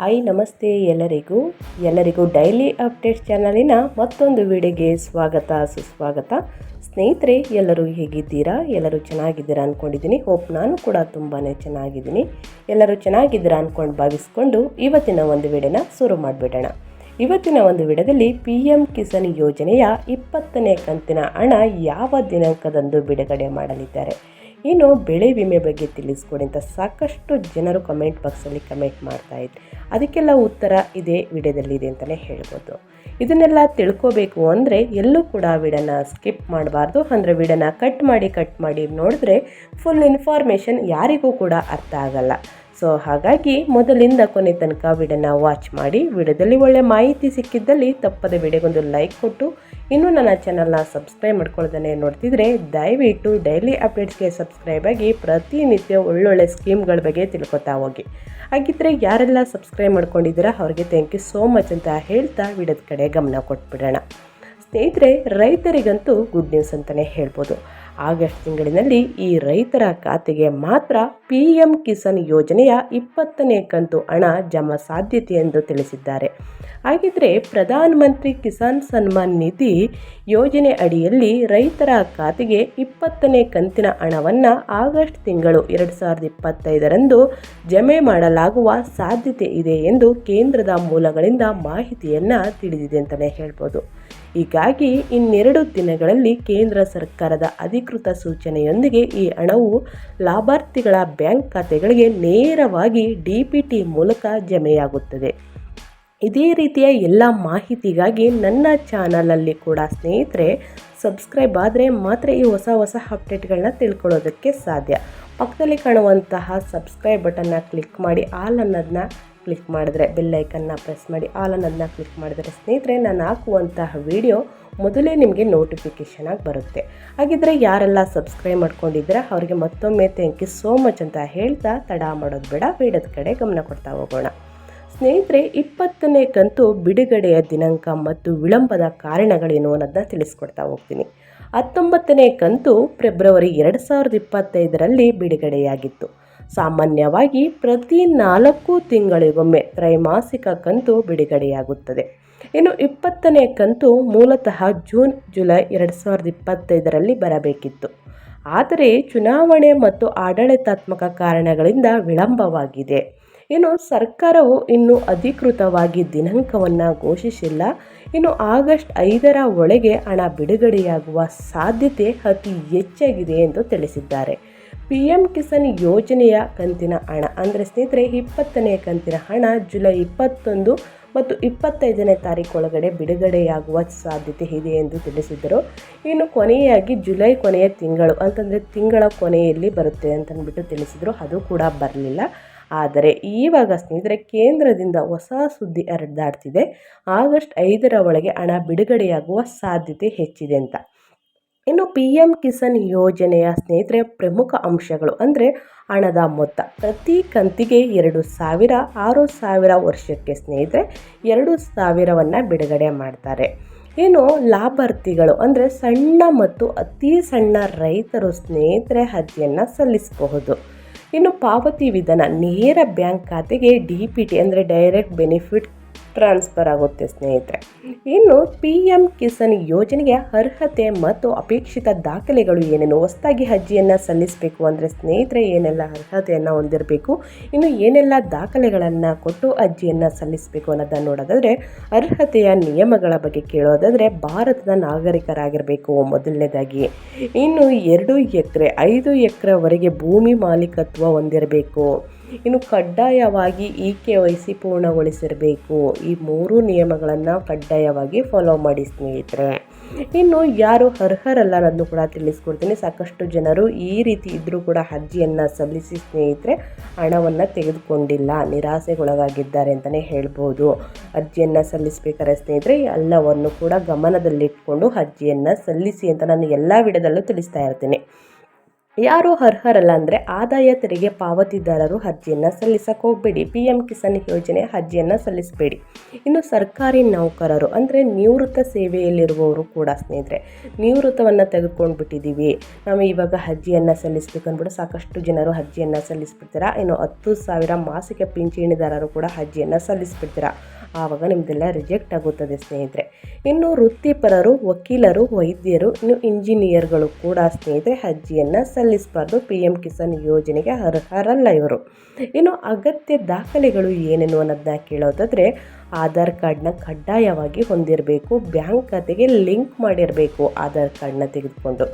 Hi ನಮಸ್ತೆ ಎಲ್ಲರಿಗೂ. ಎಲ್ಲರಿಗೂ ಡೈಲಿ ಅಪ್ಡೇಟ್ಸ್ ಚಾನಲಿನ ಮತ್ತೊಂದು ವಿಡಿಯೋಗೆ ಸ್ವಾಗತ, ಸುಸ್ವಾಗತ. ಸ್ನೇಹಿತರೆ, ಎಲ್ಲರೂ ಹೇಗಿದ್ದೀರಾ? ಎಲ್ಲರೂ ಚೆನ್ನಾಗಿದ್ದೀರಾ ಅಂದ್ಕೊಂಡಿದ್ದೀನಿ ಹೋಪ್ ನಾನು ಕೂಡ ತುಂಬಾ ಚೆನ್ನಾಗಿದ್ದೀನಿ. ಎಲ್ಲರೂ ಚೆನ್ನಾಗಿದ್ದೀರಾ ಅಂದ್ಕೊಂಡು ಭಾವಿಸ್ಕೊಂಡು ಇವತ್ತಿನ ಒಂದು ವಿಡಿಯೋನ ಶುರು ಮಾಡಿಬಿಡೋಣ. ಇವತ್ತಿನ ಒಂದು ವಿಡದಲ್ಲಿ ಪಿ ಎಂ ಕಿಸಾನ್ ಯೋಜನೆಯ ಇಪ್ಪತ್ತನೇ ಕಂತಿನ ಹಣ ಯಾವ ದಿನಾಂಕದಂದು ಬಿಡುಗಡೆ ಮಾಡಲಿದ್ದಾರೆ? ಇನ್ನು ಬೆಳೆ ವಿಮೆ ಬಗ್ಗೆ ತಿಳಿಸ್ಕೊಡಿ ಅಂತ ಸಾಕಷ್ಟು ಜನರು ಕಮೆಂಟ್ ಬಾಕ್ಸಲ್ಲಿ ಕಮೆಂಟ್ ಮಾಡ್ತಾ ಇದ್ರು. ಅದಕ್ಕೆಲ್ಲ ಉತ್ತರ ಇದೇ ವಿಡಿಯೋದಲ್ಲಿದೆ ಅಂತಲೇ ಹೇಳ್ಬೋದು. ಇದನ್ನೆಲ್ಲ ತಿಳ್ಕೋಬೇಕು ಅಂದರೆ ಎಲ್ಲೂ ಕೂಡ ವಿಡನ ಸ್ಕಿಪ್ ಮಾಡಬಾರ್ದು. ಅಂದರೆ ವಿಡನ್ನ ಕಟ್ ಮಾಡಿ ಕಟ್ ಮಾಡಿ ನೋಡಿದ್ರೆ ಫುಲ್ ಇನ್ಫಾರ್ಮೇಷನ್ ಯಾರಿಗೂ ಕೂಡ ಅರ್ಥ ಆಗಲ್ಲ. ಸೊ ಹಾಗಾಗಿ ಮೊದಲಿಂದ ಕೊನೆ ತನಕ ವಿಡಿಯೋನ ವಾಚ್ ಮಾಡಿ, ವಿಡಿಯೋದಲ್ಲಿ ಒಳ್ಳೆ ಮಾಹಿತಿ ಸಿಕ್ಕಿದ್ದಲ್ಲಿ ತಪ್ಪದೆ ವಿಡಿಯೋಗೊಂದು ಲೈಕ್ ಕೊಟ್ಟು, ಇನ್ನೂ ನನ್ನ ಚಾನಲ್ನ ಸಬ್ಸ್ಕ್ರೈಬ್ ಮಾಡ್ಕೊಳ್ಳೋದನ್ನೇ ನೋಡ್ತಿದ್ರೆ, ದಯವಿಟ್ಟು ಡೈಲಿ ಅಪ್ಡೇಟ್ಸ್ಗೆ ಸಬ್ಸ್ಕ್ರೈಬ್ ಆಗಿ ಪ್ರತಿನಿತ್ಯ ಒಳ್ಳೊಳ್ಳೆ ಸ್ಕೀಮ್ಗಳ ಬಗ್ಗೆ ತಿಳ್ಕೊತಾ ಹೋಗಿ. ಹಾಗಿದ್ರೆ ಯಾರೆಲ್ಲ ಸಬ್ಸ್ಕ್ರೈಬ್ ಮಾಡ್ಕೊಂಡಿದ್ದೀರಾ, ಅವ್ರಿಗೆ ಥ್ಯಾಂಕ್ ಯು ಸೋ ಮಚ್ ಅಂತ ಹೇಳ್ತಾ ವಿಡಿಯೋದ ಕಡೆ ಗಮನ ಕೊಟ್ಬಿಡೋಣ. ಸ್ನೇಹಿತರೆ, ರೈತರಿಗಂತೂ ಗುಡ್ ನ್ಯೂಸ್ ಅಂತಲೇ ಹೇಳ್ಬೋದು. ಆಗಸ್ಟ್ ತಿಂಗಳಿನಲ್ಲಿ ಈ ರೈತರ ಖಾತೆಗೆ ಮಾತ್ರ ಪಿ ಎಂ ಕಿಸಾನ್ ಯೋಜನೆಯ ಇಪ್ಪತ್ತನೇ ಕಂತು ಹಣ ಜಮಾ ಸಾಧ್ಯತೆ ಎಂದು ತಿಳಿಸಿದ್ದಾರೆ. ಹಾಗಿದ್ರೆ ಪ್ರಧಾನಮಂತ್ರಿ ಕಿಸಾನ್ ಸನ್ಮಾನ್ ನಿಧಿ ಯೋಜನೆ ಅಡಿಯಲ್ಲಿ ರೈತರ ಖಾತೆಗೆ ಇಪ್ಪತ್ತನೇ ಕಂತಿನ ಹಣವನ್ನು ಆಗಸ್ಟ್ ತಿಂಗಳು ಎರಡು ಸಾವಿರದ ಇಪ್ಪತ್ತೈದರಂದು ಜಮೆ ಮಾಡಲಾಗುವ ಸಾಧ್ಯತೆ ಇದೆ ಎಂದು ಕೇಂದ್ರದ ಮೂಲಗಳಿಂದ ಮಾಹಿತಿಯನ್ನು ತಿಳಿದಿದೆ ಅಂತಲೇ ಹೇಳ್ಬೋದು. ಹೀಗಾಗಿ ಇನ್ನೆರಡು ದಿನಗಳಲ್ಲಿ ಕೇಂದ್ರ ಸರ್ಕಾರದ ಅಧಿಕೃತ ಸೂಚನೆಯೊಂದಿಗೆ ಈ ಹಣವು ಲಾಭಾರ್ಥಿಗಳ ಬ್ಯಾಂಕ್ ಖಾತೆಗಳಿಗೆ ನೇರವಾಗಿ ಡಿ ಮೂಲಕ ಜಮೆಯಾಗುತ್ತದೆ. ಇದೇ ರೀತಿಯ ಎಲ್ಲ ಮಾಹಿತಿಗಾಗಿ ನನ್ನ ಚಾನಲಲ್ಲಿ ಕೂಡ ಸ್ನೇಹಿತರೆ, ಸಬ್ಸ್ಕ್ರೈಬ್ ಆದರೆ ಮಾತ್ರ ಈ ಹೊಸ ಹೊಸ ಅಪ್ಡೇಟ್ಗಳನ್ನ ತಿಳ್ಕೊಳ್ಳೋದಕ್ಕೆ ಸಾಧ್ಯ. ಪಕ್ಕದಲ್ಲಿ ಕಾಣುವಂತಹ ಸಬ್ಸ್ಕ್ರೈಬ್ ಬಟನ್ನ ಕ್ಲಿಕ್ ಮಾಡಿ, ಆಲ್ ಅನ್ನೋದನ್ನ ಕ್ಲಿಕ್ ಮಾಡಿದ್ರೆ ಬೆಲ್ಲೈಕನ್ನ ಪ್ರೆಸ್ ಮಾಡಿ ಆಲ್ ಅನ್ನೋದನ್ನ ಕ್ಲಿಕ್ ಮಾಡಿದ್ರೆ ಸ್ನೇಹಿತರೆ ನಾನು ಹಾಕುವಂತಹ ವಿಡಿಯೋ ಮೊದಲೇ ನಿಮಗೆ ನೋಟಿಫಿಕೇಷನ್ ಆಗಿ ಬರುತ್ತೆ. ಹಾಗಿದ್ರೆ ಯಾರೆಲ್ಲ ಸಬ್ಸ್ಕ್ರೈಬ್ ಮಾಡ್ಕೊಂಡಿದ್ದೀರಾ ಅವರಿಗೆ ಮತ್ತೊಮ್ಮೆ ಥ್ಯಾಂಕ್ ಯು ಸೋ ಮಚ್ ಅಂತ ಹೇಳ್ತಾ ತಡ ಮಾಡೋದು ಬೇಡ, ಬೇಡದ ಕಡೆ ಗಮನ ಕೊಡ್ತಾ ಹೋಗೋಣ. ಸ್ನೇಹಿತರೆ ಇಪ್ಪತ್ತನೇ ಕಂತು ಬಿಡುಗಡೆಯ ದಿನಾಂಕ ಮತ್ತು ವಿಳಂಬದ ಕಾರಣಗಳೇನು ಅನ್ನೋದನ್ನ ತಿಳಿಸ್ಕೊಡ್ತಾ ಹೋಗ್ತೀನಿ. ಹತ್ತೊಂಬತ್ತನೇ ಕಂತು ಫೆಬ್ರವರಿ ಎರಡು ಸಾವಿರದ ಇಪ್ಪತ್ತೈದರಲ್ಲಿ ಬಿಡುಗಡೆಯಾಗಿತ್ತು. ಸಾಮಾನ್ಯವಾಗಿ ಪ್ರತಿ ನಾಲ್ಕು ತಿಂಗಳಿಗೊಮ್ಮೆ ತ್ರೈಮಾಸಿಕ ಕಂತು ಬಿಡುಗಡೆಯಾಗುತ್ತದೆ. ಇನ್ನು ಇಪ್ಪತ್ತನೇ ಕಂತು ಮೂಲತಃ ಜೂನ್, ಜುಲೈ ಎರಡು ಸಾವಿರದ ಇಪ್ಪತ್ತೈದರಲ್ಲಿ ಬರಬೇಕಿತ್ತು. ಆದರೆ ಚುನಾವಣೆ ಮತ್ತು ಆಡಳಿತಾತ್ಮಕ ಕಾರಣಗಳಿಂದ ವಿಳಂಬವಾಗಿದೆ. ಇನ್ನು ಸರ್ಕಾರವು ಇನ್ನೂ ಅಧಿಕೃತವಾಗಿ ದಿನಾಂಕವನ್ನು ಘೋಷಿಸಿಲ್ಲ. ಇನ್ನು ಆಗಸ್ಟ್ ಐದರ ಒಳಗೆ ಹಣ ಬಿಡುಗಡೆಯಾಗುವ ಸಾಧ್ಯತೆ ಅತಿ ಹೆಚ್ಚಾಗಿದೆ ಎಂದು ತಿಳಿಸಿದ್ದಾರೆ. ಪಿ ಎಂ ಕಿಸಾನ್ ಯೋಜನೆಯ ಕಂತಿನ ಹಣ. ಅಂದರೆ ಸ್ನೇಹಿತರೆ, ಇಪ್ಪತ್ತನೇ ಕಂತಿನ ಹಣ ಜುಲೈ ಇಪ್ಪತ್ತೊಂದು ಮತ್ತು ಇಪ್ಪತ್ತೈದನೇ ತಾರೀಕು ಒಳಗಡೆ ಬಿಡುಗಡೆಯಾಗುವ ಸಾಧ್ಯತೆ ಇದೆ ಎಂದು ತಿಳಿಸಿದರು ಇನ್ನು ಕೊನೆಯಾಗಿ ಜುಲೈ ಕೊನೆಯ ತಿಂಗಳು, ಅಂತಂದರೆ ತಿಂಗಳ ಕೊನೆಯಲ್ಲಿ ಬರುತ್ತೆ ಅಂತಂದ್ಬಿಟ್ಟು ತಿಳಿಸಿದರು. ಅದು ಕೂಡ ಬರಲಿಲ್ಲ. ಆದರೆ ಈವಾಗ ಸ್ನೇಹಿತರೆ, ಕೇಂದ್ರದಿಂದ ಹೊಸ ಸುದ್ದಿ ಹರಿದಾಡ್ತಿದೆ. ಆಗಸ್ಟ್ ಐದರ ಒಳಗೆ ಹಣ ಬಿಡುಗಡೆಯಾಗುವ ಸಾಧ್ಯತೆ ಹೆಚ್ಚಿದೆ ಅಂತ. ಇನ್ನು ಪಿ ಎಂ ಕಿಸಾನ್ ಯೋಜನೆಯ ಸ್ನೇಹಿತರೆ, ಪ್ರಮುಖ ಅಂಶಗಳು ಅಂದರೆ ಹಣದ ಮೊತ್ತ. ಪ್ರತಿ ಕಂತಿಗೆ ಎರಡು ಸಾವಿರ, ಆರು ಸಾವಿರ ವರ್ಷಕ್ಕೆ ಸ್ನೇಹಿತರೆ, ಎರಡು ಸಾವಿರವನ್ನು ಬಿಡುಗಡೆ ಮಾಡ್ತಾರೆ. ಇನ್ನು ಲಾಭಾರ್ಥಿಗಳು ಅಂದರೆ ಸಣ್ಣ ಮತ್ತು ಅತಿ ಸಣ್ಣ ರೈತರು ಸ್ನೇಹಿತರೆ, ಅರ್ಜಿಯನ್ನು ಸಲ್ಲಿಸಬಹುದು. ಇನ್ನು ಪಾವತಿ ವಿಧಾನ, ನೇರ ಬ್ಯಾಂಕ್ ಖಾತೆಗೆ ಡಿ ಪಿ ಟಿ ಅಂದರೆ ಡೈರೆಕ್ಟ್ ಬೆನಿಫಿಟ್ ಟ್ರಾನ್ಸ್ಫರ್ ಆಗುತ್ತೆ, ಸ್ನೇಹಿತರೆ. ಇನ್ನು ಪಿ ಎಂ ಕಿಸಾನ್ ಯೋಜನೆಗೆ ಅರ್ಹತೆ ಮತ್ತು ಅಪೇಕ್ಷಿತ ದಾಖಲೆಗಳು ಏನೇನು? ಹೊಸದಾಗಿ ಅರ್ಜಿಯನ್ನು ಸಲ್ಲಿಸಬೇಕು ಅಂದರೆ ಸ್ನೇಹಿತರೆ, ಏನೆಲ್ಲ ಅರ್ಹತೆಯನ್ನು ಹೊಂದಿರಬೇಕು? ಇನ್ನು ಏನೆಲ್ಲ ದಾಖಲೆಗಳನ್ನು ಕೊಟ್ಟು ಅರ್ಜಿಯನ್ನು ಸಲ್ಲಿಸಬೇಕು ಅನ್ನೋದನ್ನು ನೋಡೋದಾದರೆ, ಅರ್ಹತೆಯ ನಿಯಮಗಳ ಬಗ್ಗೆ ಕೇಳೋದಾದರೆ ಭಾರತದ ನಾಗರಿಕರಾಗಿರಬೇಕು ಮೊದಲನೇದಾಗಿ. ಇನ್ನು ಎರಡು ಎಕರೆ, ಐದು ಎಕರೆವರೆಗೆ ಭೂಮಿ ಮಾಲೀಕತ್ವ ಹೊಂದಿರಬೇಕು. ಇನ್ನು ಕಡ್ಡಾಯವಾಗಿ ಇ ಕೆ ವೈ ಸಿ ಪೂರ್ಣಗೊಳಿಸಿರಬೇಕು. ಈ ಮೂರು ನಿಯಮಗಳನ್ನು ಕಡ್ಡಾಯವಾಗಿ ಫಾಲೋ ಮಾಡಿ ಸ್ನೇಹಿತರೆ. ಇನ್ನು ಯಾರು ಅರ್ಹರಲ್ಲ ಅನ್ನೋದನ್ನು ಕೂಡ ತಿಳಿಸ್ಕೊಡ್ತೀನಿ. ಸಾಕಷ್ಟು ಜನರು ಈ ರೀತಿ ಇದ್ದರೂ ಕೂಡ ಅರ್ಜಿಯನ್ನು ಸಲ್ಲಿಸಿ ಸ್ನೇಹಿತರೆ, ಹಣವನ್ನು ತೆಗೆದುಕೊಂಡಿಲ್ಲ, ನಿರಾಸೆಗೊಳಗಾಗಿದ್ದಾರೆ ಅಂತಲೇ ಹೇಳ್ಬೋದು. ಅರ್ಜಿಯನ್ನು ಸಲ್ಲಿಸಬೇಕಾದ್ರೆ ಸ್ನೇಹಿತರೆ ಎಲ್ಲವನ್ನು ಕೂಡ ಗಮನದಲ್ಲಿಟ್ಕೊಂಡು ಅರ್ಜಿಯನ್ನು ಸಲ್ಲಿಸಿ ಅಂತ ನಾನು ಎಲ್ಲ ವಿಡಿಯೋದಲ್ಲೂ ತಿಳಿಸ್ತಾ ಇರ್ತೀನಿ. ಯಾರು ಅರ್ಹರಲ್ಲ ಅಂದರೆ ಆದಾಯ ತೆರಿಗೆ ಪಾವತಿದಾರರು ಅರ್ಜಿಯನ್ನು ಸಲ್ಲಿಸಕ್ಕೆ ಹೋಗಬೇಡಿ. ಪಿ ಎಂ ಕಿಸಾನ್ ಯೋಜನೆ ಅರ್ಜಿಯನ್ನು ಸಲ್ಲಿಸಬೇಡಿ. ಇನ್ನು ಸರ್ಕಾರಿ ನೌಕರರು ಅಂದರೆ ನಿವೃತ್ತ ಸೇವೆಯಲ್ಲಿರುವವರು ಕೂಡ ಸ್ನೇಹಿತರೆ, ನಿವೃತ್ತವನ್ನು ತೆಗೆದುಕೊಂಡು ಬಿಟ್ಟಿದ್ದೀವಿ ನಾವು ಇವಾಗ ಅರ್ಜಿಯನ್ನು ಸಲ್ಲಿಸಬೇಕು ಅಂದ್ಬಿಟ್ಟು ಸಾಕಷ್ಟು ಜನರು ಅರ್ಜಿಯನ್ನು ಸಲ್ಲಿಸ್ಬಿಡ್ತೀರಾ? ಇನ್ನು ಹತ್ತು ಸಾವಿರ ಮಾಸಿಕ ಪಿಂಚಣಿದಾರರು ಕೂಡ ಅರ್ಜಿಯನ್ನು ಸಲ್ಲಿಸ್ಬಿಡ್ತೀರಾ? ಆವಾಗ ನಿಮ್ಮದೆಲ್ಲ ರಿಜೆಕ್ಟ್ ಆಗುತ್ತದೆ ಸ್ನೇಹಿತರೆ. ಇನ್ನು ವೃತ್ತಿಪರರು, ವಕೀಲರು, ವೈದ್ಯರು, ಇನ್ನು ಇಂಜಿನಿಯರ್ಗಳು ಕೂಡ ಸ್ನೇಹಿತರೆ ಅರ್ಜಿಯನ್ನು ಸಲ್ಲಿಸಬಾರ್ದು. ಪಿ ಎಂ ಕಿಸಾನ್ ಯೋಜನೆಗೆ ಅರ್ಹರಲ್ಲ ಇವರು. ಇನ್ನು ಅಗತ್ಯ ದಾಖಲೆಗಳು ಏನೇನು ಅನ್ನೋದನ್ನ ಕೇಳೋದಾದರೆ ಆಧಾರ್ ಕಾರ್ಡ್ನ ಕಡ್ಡಾಯವಾಗಿ ಹೊಂದಿರಬೇಕು, ಬ್ಯಾಂಕ್ ಖಾತೆಗೆ ಲಿಂಕ್ ಮಾಡಿರಬೇಕು ಆಧಾರ್ ಕಾರ್ಡ್ನ ತೆಗೆದುಕೊಂಡು.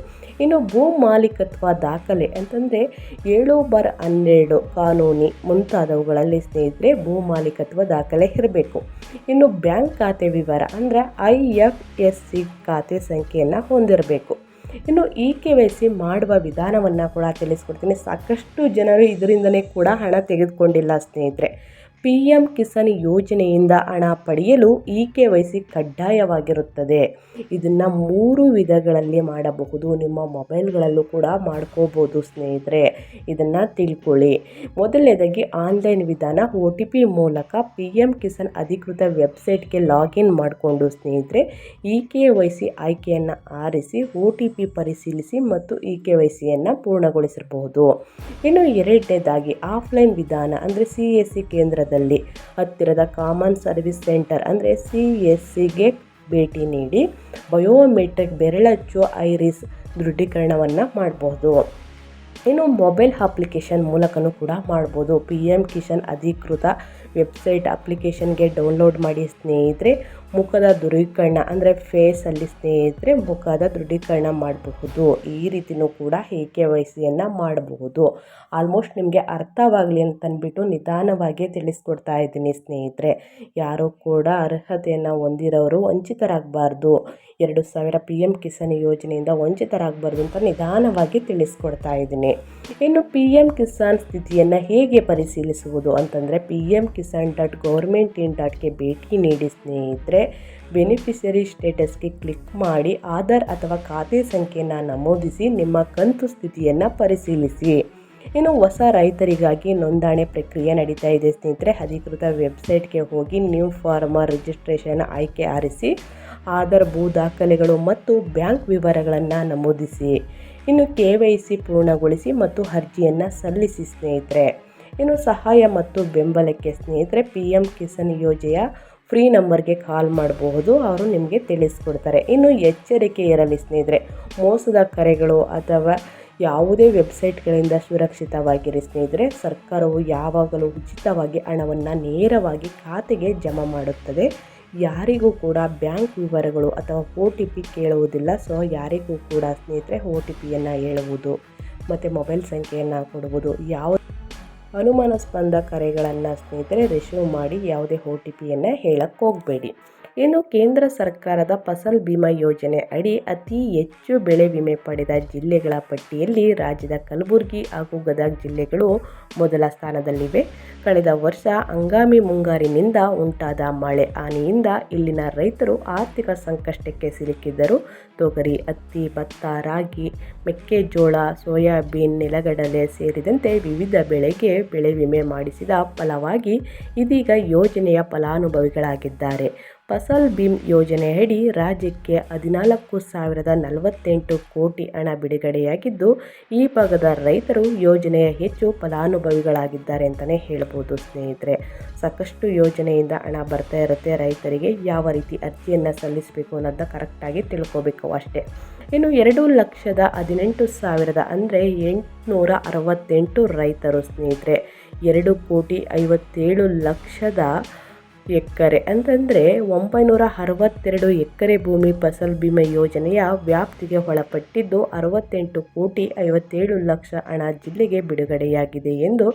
ಇನ್ನು ಭೂ ಮಾಲೀಕತ್ವ ದಾಖಲೆ ಅಂತಂದರೆ ಏಳು ಬಾರ್ ಹನ್ನೆರಡು ಕಾನೂನಿ ಮುಂತಾದವುಗಳಲ್ಲಿ ಸ್ನೇಹಿತರೆ ಭೂ ಮಾಲೀಕತ್ವ ದಾಖಲೆ ಇರಬೇಕು. ಇನ್ನು ಬ್ಯಾಂಕ್ ಖಾತೆ ವಿವರ ಅಂದರೆ ಐ ಎಫ್ ಎಸ್ ಸಿ ಖಾತೆ ಸಂಖ್ಯೆಯನ್ನು ಹೊಂದಿರಬೇಕು. ಇನ್ನು ಇ ಕೆ ವೈ ಸಿ ಮಾಡುವ ವಿಧಾನವನ್ನು ಕೂಡ ತಿಳಿಸ್ಕೊಡ್ತೀನಿ. ಸಾಕಷ್ಟು ಜನರು ಇದರಿಂದನೇ ಕೂಡ ಹಣ ತೆಗೆದುಕೊಂಡಿಲ್ಲ ಸ್ನೇಹಿತರೆ. ಪಿ ಎಂ ಕಿಸಾನ್ ಯೋಜನೆಯಿಂದ ಹಣ ಪಡೆಯಲು ಇ ಕೆ ವೈ ಸಿ ಕಡ್ಡಾಯವಾಗಿರುತ್ತದೆ. ಇದನ್ನು ಮೂರು ವಿಧಗಳಲ್ಲಿ ಮಾಡಬಹುದು. ನಿಮ್ಮ ಮೊಬೈಲ್ಗಳಲ್ಲೂ ಕೂಡ ಮಾಡ್ಕೋಬೋದು ಸ್ನೇಹಿತರೆ. ಇದನ್ನು ತಿಳ್ಕೊಳ್ಳಿ. ಮೊದಲನೇದಾಗಿ ಆನ್ಲೈನ್ ವಿಧಾನ ಒ ಟಿ ಪಿ ಮೂಲಕ ಪಿ ಎಂ ಕಿಸಾನ್ ಅಧಿಕೃತ ವೆಬ್ಸೈಟ್ಗೆ ಲಾಗಿನ್ ಮಾಡಿಕೊಂಡು ಸ್ನೇಹಿತರೆ ಇ ಕೆ ವೈ ಸಿ ಆಯ್ಕೆಯನ್ನು ಆರಿಸಿ ಒ ಟಿ ಪಿ ಪರಿಶೀಲಿಸಿ ಮತ್ತು ಇ ಕೆ ವೈ ಸಿಯನ್ನು ಪೂರ್ಣಗೊಳಿಸಿರಬಹುದು. ಇನ್ನು ಎರಡನೇದಾಗಿ ಆಫ್ಲೈನ್ ವಿಧಾನ ಅಂದರೆ ಸಿ ಎಸ್ ಸಿ ಕೇಂದ್ರದಲ್ಲಿ ಹತ್ತಿರದ ಕಾಮನ್ ಸರ್ವಿಸ್ ಸೆಂಟರ್ ಅಂದರೆ ಸಿ ಎಸ್ ಸಿಗೆ ಭೇಟಿ ನೀಡಿ ಬಯೋಮೆಟ್ರಿಕ್ ಬೆರಳಚ್ಚು ಐರಿಸ್ ದೃಢೀಕರಣವನ್ನು ಮಾಡಬಹುದು ಇನ್ನು ಮೊಬೈಲ್ ಅಪ್ಲಿಕೇಶನ್ ಮೂಲಕನೂ ಕೂಡ ಮಾಡ್ಬೋದು. ಪಿ ಎಂ ಕಿಶನ್ ಅಧಿಕೃತ ವೆಬ್ಸೈಟ್ ಅಪ್ಲಿಕೇಶನ್ಗೆ ಡೌನ್ಲೋಡ್ ಮಾಡಿ ಸ್ನೇಹಿತರೆ ಮುಖದ ದೃಢೀಕರಣ ಅಂದರೆ ಫೇಸಲ್ಲಿ ಸ್ನೇಹಿತರೆ ಮುಖದ ದೃಢೀಕರಣ ಮಾಡಬಹುದು. ಈ ರೀತಿಯೂ ಕೂಡ ಎ ಕೆ ವೈ ಸಿಯನ್ನು ಮಾಡಬಹುದು. ಆಲ್ಮೋಸ್ಟ್ ನಿಮಗೆ ಅರ್ಥವಾಗಲಿ ಅಂತಂದ್ಬಿಟ್ಟು ನಿಧಾನವಾಗಿ ತಿಳಿಸ್ಕೊಡ್ತಾ ಇದ್ದೀನಿ ಸ್ನೇಹಿತರೆ. ಯಾರೂ ಕೂಡ ಅರ್ಹತೆಯನ್ನು ಹೊಂದಿರೋರು ವಂಚಿತರಾಗಬಾರ್ದು. ಎರಡು ಸಾವಿರ ಪಿ ಎಂ ಕಿಸಾನ್ ಯೋಜನೆಯಿಂದ ವಂಚಿತರಾಗಬಾರ್ದು ಅಂತ ನಿಧಾನವಾಗಿ ತಿಳಿಸ್ಕೊಡ್ತಾ ಇದ್ದೀನಿ. ಇನ್ನು ಪಿ ಎಂ ಕಿಸಾನ್ ಸ್ಥಿತಿಯನ್ನು ಹೇಗೆ ಪರಿಶೀಲಿಸುವುದು ಅಂತಂದರೆ P M Kisan dot government in ಡಾಟ್ಗೆ ಭೇಟಿ ನೀಡಿ ಸ್ನೇಹಿತರೆ. ಬೆನಿಫಿಷರಿ ಸ್ಟೇಟಸ್ಗೆ ಕ್ಲಿಕ್ ಮಾಡಿ ಆಧಾರ್ ಅಥವಾ ಖಾತೆ ಸಂಖ್ಯೆಯನ್ನು ನಮೂದಿಸಿ ನಿಮ್ಮ ಕಂತು ಸ್ಥಿತಿಯನ್ನು ಪರಿಶೀಲಿಸಿ. ಇನ್ನು ಹೊಸ ರೈತರಿಗಾಗಿ ನೋಂದಣಿ ಪ್ರಕ್ರಿಯೆ ನಡೀತಾ ಇದೆ. ಸ್ನೇಹಿತರೆ, ಅಧಿಕೃತ ವೆಬ್ಸೈಟ್ಗೆ ಹೋಗಿ ನ್ಯೂ ಫಾರ್ಮರ್ ರಿಜಿಸ್ಟ್ರೇಷನ್ ಆಯ್ಕೆ ಆರಿಸಿ, ಆಧಾರ್ ಭೂ ದಾಖಲೆಗಳು ಮತ್ತು ಬ್ಯಾಂಕ್ ವಿವರಗಳನ್ನು ನಮೂದಿಸಿ. ಇನ್ನು ಕೆ ವೈ ಸಿ ಪೂರ್ಣಗೊಳಿಸಿ ಮತ್ತು ಅರ್ಜಿಯನ್ನು ಸಲ್ಲಿಸಿ ಸ್ನೇಹಿತರೆ. ಇನ್ನು ಸಹಾಯ ಮತ್ತು ಬೆಂಬಲಕ್ಕೆ ಸ್ನೇಹಿತರೆ, ಪಿ ಎಂ ಕಿಸಾನ್ ಯೋಜನೆಯ ಫ್ರೀ ನಂಬರ್ಗೆ ಕಾಲ್ ಮಾಡಬಹುದು ಅವರು ನಿಮಗೆ ತಿಳಿಸ್ಕೊಡ್ತಾರೆ. ಇನ್ನು ಎಚ್ಚರಿಕೆ ಇರಲಿ ಸ್ನೇಹಿತರೆ, ಮೋಸದ ಕರೆಗಳು ಅಥವಾ ಯಾವುದೇ ವೆಬ್ಸೈಟ್ಗಳಿಂದ ಸುರಕ್ಷಿತವಾಗಿರಿ ಸ್ನೇಹಿತರೆ. ಸರ್ಕಾರವು ಯಾವಾಗಲೂ ಉಚಿತವಾಗಿ ಹಣವನ್ನು ನೇರವಾಗಿ ಖಾತೆಗೆ ಜಮಾ ಮಾಡುತ್ತದೆ. ಯಾರಿಗೂ ಕೂಡ ಬ್ಯಾಂಕ್ ವಿವರಗಳು ಅಥವಾ ಒ ಟಿ ಪಿ ಕೇಳುವುದಿಲ್ಲ. ಸೊ, ಯಾರಿಗೂ ಕೂಡ ಸ್ನೇಹಿತರೆ, ಒ ಟಿ ಪಿಯನ್ನು ಹೇಳುವುದು ಮತ್ತು ಮೊಬೈಲ್ ಸಂಖ್ಯೆಯನ್ನು ಕೊಡುವುದು ಯಾವ ಅನುಮಾನಾಸ್ಪದ ಕರೆಗಳನ್ನು ಸ್ನೇಹಿತರೆ ರಿಸೀವ್ ಮಾಡಿ ಯಾವುದೇ ಒ ಟಿ ಪಿಯನ್ನು ಹೇಳಕ್ಕೆ ಹೋಗಬೇಡಿ. ಇನ್ನು ಕೇಂದ್ರ ಸರ್ಕಾರದ ಫಸಲ್ ಬಿಮಾ ಯೋಜನೆ ಅಡಿ ಅತಿ ಹೆಚ್ಚು ಬೆಳೆ ವಿಮೆ ಪಡೆದ ಜಿಲ್ಲೆಗಳ ಪಟ್ಟಿಯಲ್ಲಿ ರಾಜ್ಯದ ಕಲಬುರಗಿ ಹಾಗೂ ಗದಗ ಜಿಲ್ಲೆಗಳು ಮೊದಲ ಸ್ಥಾನದಲ್ಲಿವೆ. ಕಳೆದ ವರ್ಷ ಹಂಗಾಮಿ ಮುಂಗಾರಿನಿಂದ ಉಂಟಾದ ಮಳೆ ಹಾನಿಯಿಂದ ಇಲ್ಲಿನ ರೈತರು ಆರ್ಥಿಕ ಸಂಕಷ್ಟಕ್ಕೆ ಸಿಲುಕಿದ್ದರು. ತೊಗರಿ, ಹತ್ತಿ, ಭತ್ತ, ರಾಗಿ, ಮೆಕ್ಕೆಜೋಳ, ಸೋಯಾಬೀನ್, ನೆಲಗಡಲೆ ಸೇರಿದಂತೆ ವಿವಿಧ ಬೆಳೆಗೆ ಬೆಳೆ ವಿಮೆ ಮಾಡಿಸಿದ ಫಲವಾಗಿ ಇದೀಗ ಯೋಜನೆಯ ಫಲಾನುಭವಿಗಳಾಗಿದ್ದಾರೆ. ಫಸಲ್ ಭೀಮ್ ಯೋಜನೆಯಡಿ ರಾಜ್ಯಕ್ಕೆ ಹದಿನಾಲ್ಕು ಸಾವಿರದ ನಲವತ್ತೆಂಟು ಕೋಟಿ ಹಣ ಬಿಡುಗಡೆಯಾಗಿದ್ದು, ಈ ಭಾಗದ ರೈತರು ಯೋಜನೆಯ ಹೆಚ್ಚು ಫಲಾನುಭವಿಗಳಾಗಿದ್ದಾರೆ ಅಂತಲೇ ಹೇಳ್ಬೋದು ಸ್ನೇಹಿತರೆ. ಸಾಕಷ್ಟು ಯೋಜನೆಯಿಂದ ಹಣ ಬರ್ತಾ ಇರುತ್ತೆ ರೈತರಿಗೆ, ಯಾವ ರೀತಿ ಅರ್ಜಿಯನ್ನು ಸಲ್ಲಿಸಬೇಕು ಅನ್ನೋದನ್ನ ಕರೆಕ್ಟಾಗಿ ತಿಳ್ಕೋಬೇಕು ಅಷ್ಟೇ. ಇನ್ನು ಎರಡು ಲಕ್ಷದ ಹದಿನೆಂಟು ಸಾವಿರದ ಅಂದರೆ ಎಂಟುನೂರ ಅರವತ್ತೆಂಟು ರೈತರು ಸ್ನೇಹಿತರೆ. ಎರಡು ಕೋಟಿ ಐವತ್ತೇಳು ಲಕ್ಷದ ಎಕರೆ ಅಂತಂದರೆ ಒಂಬೈನೂರ ಅರವತ್ತೆರಡು ಎಕರೆ ಭೂಮಿ ಫಸಲ್ ಬಿಮೆ ಯೋಜನೆಯ ವ್ಯಾಪ್ತಿಗೆ ಒಳಪಟ್ಟಿದ್ದು ಅರವತ್ತೆಂಟು ಕೋಟಿ ಐವತ್ತೇಳು ಲಕ್ಷ ಹಣ ಜಿಲ್ಲೆಗೆ ಬಿಡುಗಡೆಯಾಗಿದೆ ಎಂದು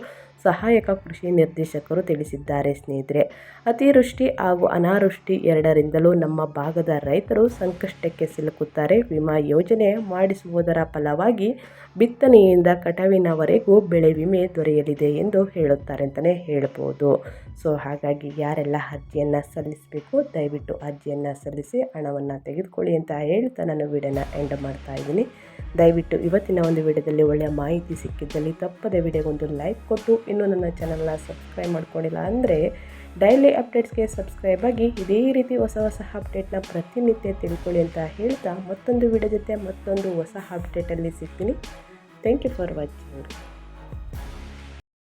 ಸಹಾಯಕ ಕೃಷಿ ನಿರ್ದೇಶಕರು ತಿಳಿಸಿದ್ದಾರೆ ಸ್ನೇಹಿತರೆ. ಅತಿವೃಷ್ಟಿ ಹಾಗೂ ಅನಾವೃಷ್ಟಿ ಎರಡರಿಂದಲೂ ನಮ್ಮ ಭಾಗದ ರೈತರು ಸಂಕಷ್ಟಕ್ಕೆ ಸಿಲುಕುತ್ತಾರೆ. ವಿಮಾ ಯೋಜನೆ ಮಾಡಿಸುವುದರ ಫಲವಾಗಿ ಬಿತ್ತನೆಯಿಂದ ಕಟಾವಿನವರೆಗೂ ಬೆಳೆ ವಿಮೆ ದೊರೆಯಲಿದೆ ಎಂದು ಹೇಳುತ್ತಾರೆ ಅಂತಲೇ ಹೇಳ್ಬೋದು. ಸೊ, ಹಾಗಾಗಿ ಯಾರೆಲ್ಲ ಅರ್ಜಿಯನ್ನು ಸಲ್ಲಿಸಬೇಕು, ದಯವಿಟ್ಟು ಅರ್ಜಿಯನ್ನು ಸಲ್ಲಿಸಿ ಹಣವನ್ನು ತೆಗೆದುಕೊಳ್ಳಿ ಅಂತ ಹೇಳ್ತಾ ನಾನು ವಿಡಿಯೋನ ಎಂಡ್ ಮಾಡ್ತಾ ಇದ್ದೀನಿ. ದಯವಿಟ್ಟು ಇವತ್ತಿನ ಒಂದು ವಿಡಿಯೋದಲ್ಲಿ ಒಳ್ಳೆಯ ಮಾಹಿತಿ ಸಿಕ್ಕಿದ್ದಲ್ಲಿ ತಪ್ಪದೆ ವಿಡಿಯೋಗೊಂದು ಲೈಕ್ ಕೊಟ್ಟು, ಇನ್ನೂ ನನ್ನ ಚಾನಲ್ನ ಸಬ್ಸ್ಕ್ರೈಬ್ ಮಾಡ್ಕೊಂಡಿಲ್ಲ ಅಂದರೆ ಡೈಲಿ ಅಪ್ಡೇಟ್ಸ್ಗೆ ಸಬ್ಸ್ಕ್ರೈಬ್ ಆಗಿ ಇದೇ ರೀತಿ ಹೊಸ ಹೊಸ ಅಪ್ಡೇಟ್ನ ಪ್ರತಿನಿತ್ಯ ತಿಳ್ಕೊಳ್ಳಿ ಅಂತ ಹೇಳ್ತಾ ಮತ್ತೊಂದು ವಿಡಿಯೋ ಜೊತೆ ಮತ್ತೊಂದು ಹೊಸ ಅಪ್ಡೇಟಲ್ಲಿ ಸಿಗ್ತೀನಿ. Thank you for watching